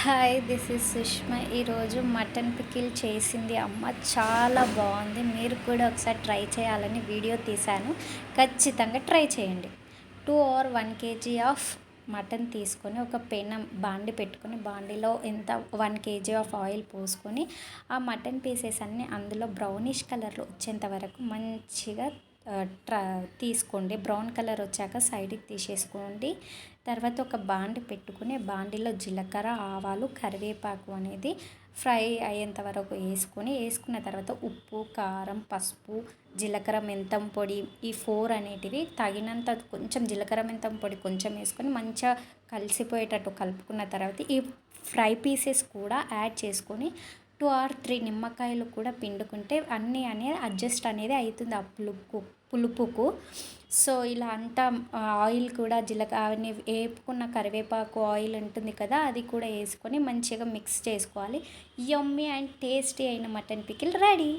Hi this is Sushma. ఈరోజు mutton pickle చేసింది అమ్మ చాలా బాగుంది. మీరు కూడా ఒకసారి ట్రై చేయాలని వీడియో తీశాను. ఖచ్చితంగా ట్రై చేయండి. Two or one KG of mutton తీసుకొని ఒక పెనం బాండి పెట్టుకొని బాండిలో ఎంత వన్ కేజీ ఆఫ్ ఆయిల్ పోసుకొని ఆ మటన్ పీసెస్ అన్నీ అందులో బ్రౌనిష్ కలర్ వచ్చేంత వరకు మంచిగా ట్రా తీసుకోండి. బ్రౌన్ కలర్ వచ్చాక సైడ్కి తీసేసుకోండి. తర్వాత ఒక బాండి పెట్టుకుని బాండిలో జీలకర్ర ఆవాలు కరివేపాకు అనేది ఫ్రై అయ్యేంత వరకు వేసుకొని వేసుకున్న తర్వాత ఉప్పు కారం పసుపు జీలకర్ర మెంతం పొడి ఈ ఫోర్ అనేటివి తగినంత కొంచెం జీలకర్ర మెంతం పొడి కొంచెం వేసుకొని మంచిగా కలిసిపోయేటట్టు కలుపుకున్న తర్వాత ఈ ఫ్రై పీసెస్ కూడా యాడ్ చేసుకొని టూ ఆర్ త్రీ నిమ్మకాయలు కూడా పిండుకుంటే అన్నీ అనేది అడ్జస్ట్ అనేది అవుతుంది ఆ పులుపు పులుపుకు. సో ఇలా అంతా ఆయిల్ కూడా జీలకర్ర అవన్నీ వేపుకున్న కరివేపాకు ఆయిల్ ఉంటుంది కదా అది కూడా వేసుకొని మంచిగా మిక్స్ చేసుకోవాలి. యమ్మీ అండ్ టేస్టీ అయిన మటన్ పికిల్ రెడీ.